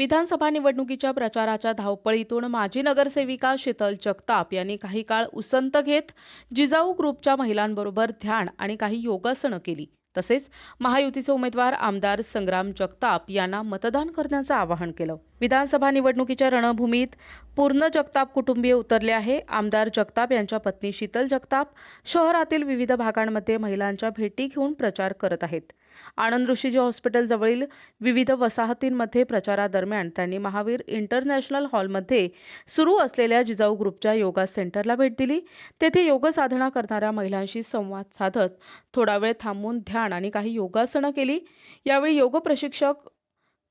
विधानसभा निवडणुकीच्या प्रचाराच्या धावपळीतून माजी नगरसेविका शीतल जगताप यांनी काही काळ उसंत घेत जिजाऊ ग्रुपच्या महिलांबरोबर ध्यान आणि काही योगासनं केली. तसेच महायुतीचे उमेदवार आमदार संग्राम जगताप यांना मतदान करण्याचं आवाहन केलं. विधानसभा निवडणुकीच्या रणभूमीत पूर्ण जगताप कुटुंबीय उतरले आहे. आमदार जगताप यांच्या पत्नी शीतल जगताप शहरातील विविध भागांमध्ये महिलांच्या भेटी घेऊन प्रचार करत आहेत. आनंद ऋषीजी हॉस्पिटल जवळील विविध वसाहतींमध्ये प्रचारादरम्यान त्यांनी महावीर इंटरनॅशनल हॉलमध्ये सुरू असलेल्या जिजाऊ ग्रुपच्या योगा सेंटरला भेट दिली. तेथे योग साधना करणाऱ्या महिलांशी संवाद साधत थोडा वेळ थांबून ध्यान ध्यान आणि काही योगासनं केली. यावेळी योग प्रशिक्षक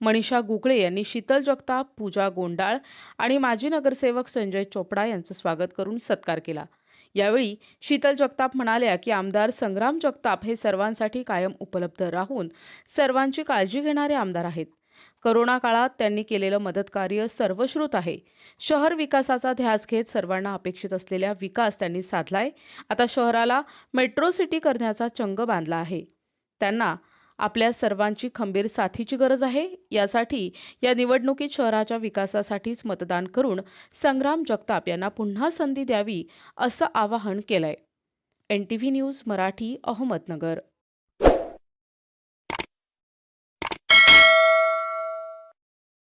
मनीषा गुगळे यांनी शीतल जगताप पूजा गोंडाळ आणि माजी नगरसेवक संजय चोपडा यांचं स्वागत करून सत्कार केला. यावेळी शीतल जगताप म्हणाल्या की आमदार संग्राम जगताप हे सर्वांसाठी कायम उपलब्ध राहून सर्वांची काळजी घेणारे आमदार आहेत. करोना काळात त्यांनी केलेलं मदतकार्य सर्वश्रुत आहे. शहर विकासाचा ध्यास घेत सर्वांना अपेक्षित असलेला विकास त्यांनी साधलाय. आता शहराला मेट्रो सिटी करण्याचा चंग बांधला आहे. त्यांना आपल्या सर्वांची खंबीर साथीची गरज आहे. यासाठी या निवडणुकीत शहराच्या विकासासाठीच मतदान करून संग्राम जगताप यांना पुन्हा संधी द्यावी असं आवाहन केलंय. N T V news Marathi Ahmednagar.